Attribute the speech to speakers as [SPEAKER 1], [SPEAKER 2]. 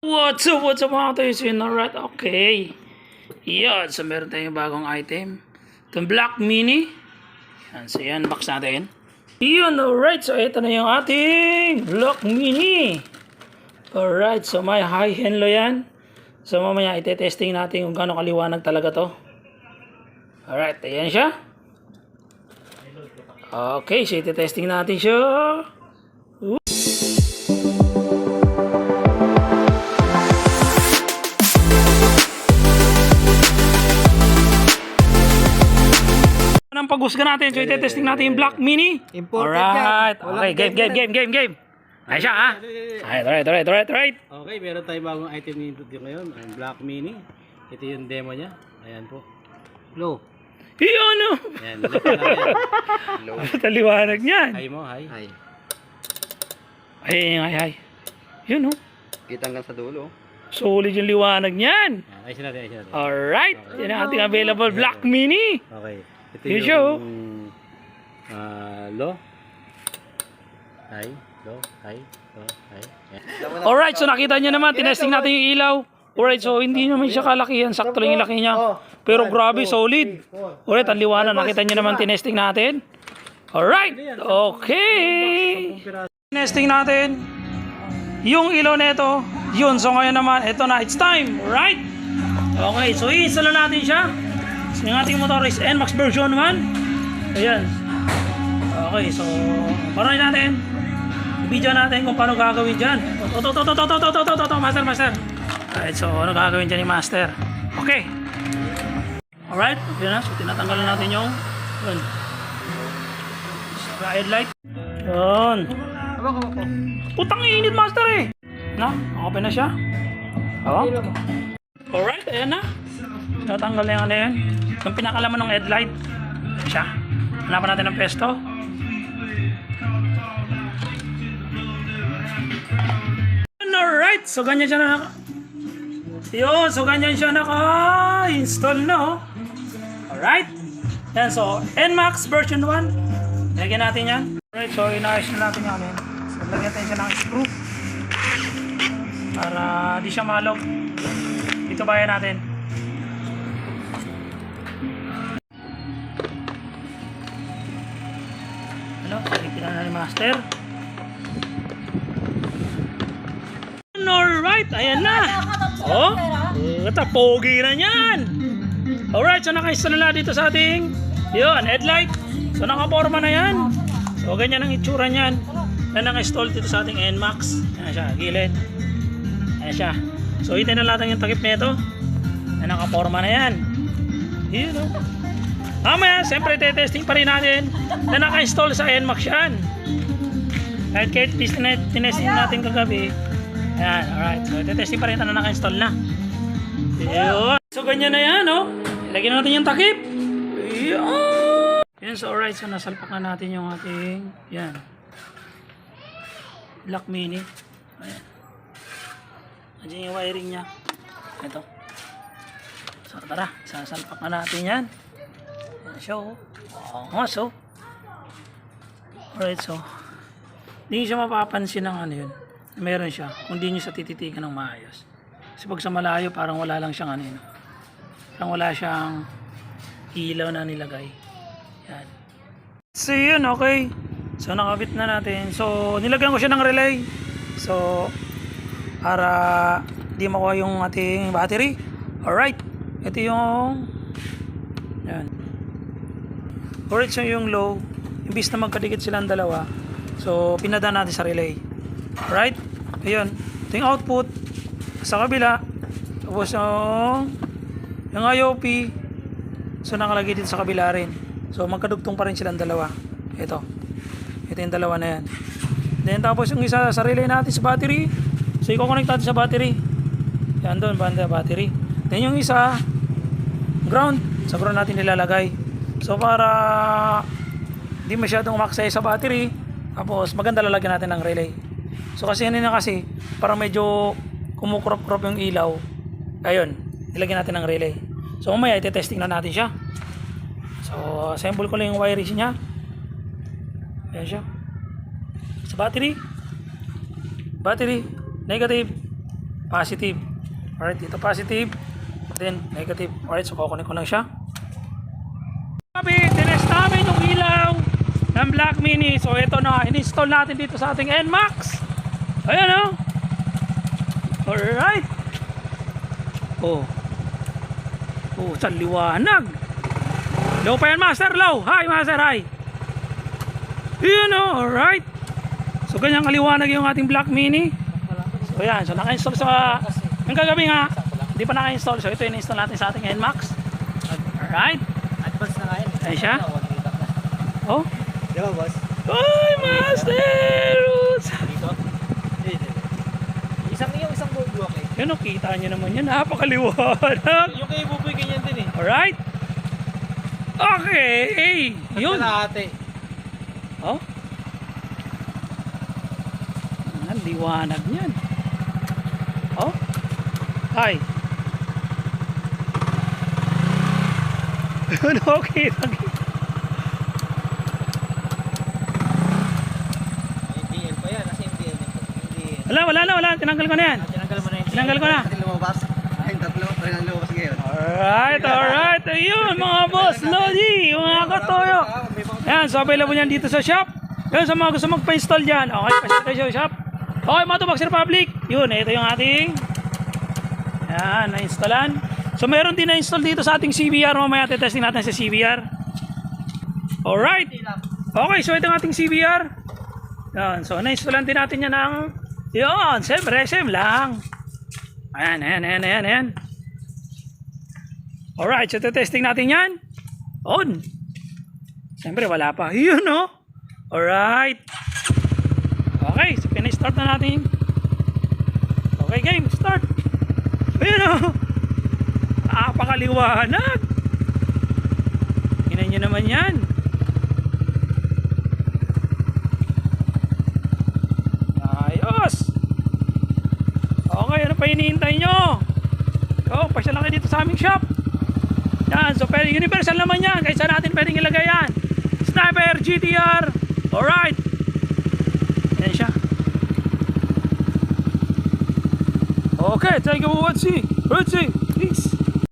[SPEAKER 1] What's up, what's up mga yun, alright, okay. Yan, so meron tayong bagong item. Itong Black Mini. Yan, so yan, box natin. Yun, alright, so ito na yung ating Black Mini. Alright, so may high hand low yan. So mamaya ite-testing natin kung gaano kaliwanag talaga to. Alright, ayan siya. Okay, so ite-testing natin siya. Paghusga natin? So, ite-testing natin yung Black Mini.
[SPEAKER 2] Imported
[SPEAKER 1] Alright.
[SPEAKER 2] yan. Walang
[SPEAKER 1] Okay, game, game, game, game, game. Ay siya, ha? Alright, alright, alright, alright, alright.
[SPEAKER 2] Okay, meron tayong bagong item dito ngayon, ang Black Mini. Ito yung demo niya. Ayan po. Low.
[SPEAKER 1] Iyo, ano?
[SPEAKER 2] Ayan, low lang yan.
[SPEAKER 1] Taliwanag niyan.
[SPEAKER 2] Hi mo, hi.
[SPEAKER 3] Ay,
[SPEAKER 1] Ay, ay, ay. Yun, oh.
[SPEAKER 3] kita hanggang sa dulo.
[SPEAKER 1] Solid yung liwanag niyan.
[SPEAKER 2] Ayan, ayusin natin, ayusin natin.
[SPEAKER 1] Alright. Yan ang ating available Black Mini.
[SPEAKER 2] Okay. Ito
[SPEAKER 1] Yun
[SPEAKER 2] yung
[SPEAKER 1] siya, oh.
[SPEAKER 2] ah, low. Hi, low, hi, low, hi. Ayan.
[SPEAKER 1] Alright, so nakita niyo naman, tinesting natin yung ilaw. Alright, so hindi naman siya kalakihan, sakto lang yung laki niya. Pero grabe, solid. Alright, ang liwanag, nakita niyo naman, tinesting natin. Alright, okay. Tinesting natin. Yung ilaw nito, yun. So ngayon naman, ito na, it's time. Alright? Okay, so i-install na natin siya. NMAX. Yung ating motor is NMAX version 1. Ayan. Okay, so paroy natin. Video natin kung paano gagawin dyan. Toto, toto, toto, toto, toto, toto, master, master. Alright, so ano gagawin dyan ni master? Okay. Alright, yun na. So tinatanggalan natin yung yun. Headlight. Yun. Putang init master eh. Na, open na siya. Oo. Alright, ayan na. Natanggal na yung ano yan. Yung pinakalaman ng headlight. Siya. Hanapan natin ng pesto. Alright, so ganyan siya na Yun, so ganyan siya naka-install na oh. Alright. Yan, so NMAX version 1. Lagyan natin yan. Alright, so inaayos na natin yan. So lagyan natin siya ng screw. Para di siya malog. Dito bayan natin. Ano? Pagkitin na ni Master. Alright, ayan na. Oh, ito, pogi na yan. Alright, so naka-install na dito sa ating yun, headlight. So nakaporma na yan. So ganyan ang itsura niyan. Na naka-install dito sa ating NMAX. Ayan siya, gilid. Ayan siya. So hitin na natin yung takip nito. Na nakaporma na yan. Yun o. Mamaya, siyempre testing pa rin natin na naka-install sa NMAX yan. Kahit kahit tinesting natin kagabi. Ayan, alright. So, testing pa rin na naka-install na. Yun. So, ganyan na yan, oh. Ilagyan natin yung takip. Yun. Yan, so alright. So, nasalpak na natin yung ating, yan. Black Mini. Ayan. Nandiyan yung wiring niya. Ito. So, tara. Sasalpak na natin yan. Oh. Oo, so. Alright, so. Hindi siya mapapansin ng ano yun. Meron siya. Kung di nyo sa tititigan ng maayos. Kasi pag sa malayo, parang wala lang siyang ano yun. Parang wala siyang ilaw na nilagay. Yan. So yun, okay. So nakabit na natin. So nilagyan ko siya ng relay. So para di makuha yung ating battery. Alright. Ito yung yan. Alright, so yung low. Imbis na magkadikit silang dalawa. So pinadaan natin sa relay. Alright. Ayun. Ito yung output. Sa kabila. Tapos yung yung IOP. So nakalagay dito sa kabila rin. So magkadugtong pa rin silang dalawa. Ito. Ito yung dalawa na yan. Then tapos yung isa sa relay natin sa battery. So i-connect natin sa battery. Yan doon, banda battery. Then yung isa, ground. Sa ground natin nilalagay. So para di masyadong umaksaya sa battery. Tapos maganda lalagyan natin ng relay. So kasi ano na kasi, parang medyo kumukrop-crop yung ilaw. Ayun, nilagyan natin ng relay. So mamaya ite-testing na natin siya. So assemble ko lang yung wiring niya. Ayan siya. Sa battery. Battery. Negative. positive. Alright, dito positive. Then, negative. Alright, so kukunin ko lang siya. Sabi, tinest namin yung ilaw ng Black Mini. So, ito na. In-install natin dito sa ating NMAX. Ayan, oh. Alright. Oh. Oh, sa liwanag. Low pa yan, Master. Low. Hi, Master. Hi. Yun, oh. Alright. So, ganyan kaliwanag yung ating Black Mini. So, yan. So, naka-install sa... Yung kagabi nga, hindi pa naka-install. So, ito in-install natin sa ating NMAX. Alright.
[SPEAKER 2] Advance na kain.
[SPEAKER 1] Ay, siya? Oh.
[SPEAKER 2] Di ba, boss?
[SPEAKER 1] Hi, Master!
[SPEAKER 2] Dito? Isang yung isang boardwalk eh.
[SPEAKER 1] Yan, oh, kita nyo naman yan. Napakaliwanag.
[SPEAKER 2] Yung kay Buboy ganyan din eh.
[SPEAKER 1] Alright. Okay. Yun.
[SPEAKER 2] Kalahati.
[SPEAKER 1] Oh. Ang liwanag niyan. Oh. Hi. okay. okay.
[SPEAKER 2] MDL pa yan. Nasa MDL din po. MDL.
[SPEAKER 1] Wala, wala na, wala. Tinanggal ko na yan.
[SPEAKER 2] Tinanggal mo na yung
[SPEAKER 1] Tinanggal ko na.
[SPEAKER 2] lumabas. Ay, tatlo pa rin ang lumabas ngayon.
[SPEAKER 1] Alright, alright. Ayun, mga boss, Lodi, mga katoyo. Yan, so available yan dito sa shop. Yan, sa mga gusto magpa-install dyan. Okay, pa sa shop. Okay, mga Tubox Republic. Yun, ito yung ating yan, na-installan. So, meron din na-install dito sa ating CBR. Mamaya testing natin sa CBR. Alright. Okay, so ito yung ating CBR. Yan, so na-installan din natin yan ng yun, siyempre, same lang. Ayan, ayan, ayan, ayan, ayan. Alright, so testing natin yan. On. Siyempre, wala pa. Yun, no? Alright. Okay, so pina-start na natin. Okay, game, start. Ayun, no? Napakaliwanag. Hinan nyo naman yan. Okay, ano pa hinihintay nyo? Oh, pasya lang kayo dito sa aming shop. Yan, so pwede, universal naman yan. Saan natin pwedeng ilagay yan. Sniper, GTR. Alright. Yan siya. Okay, you for watching. Let's see. Peace.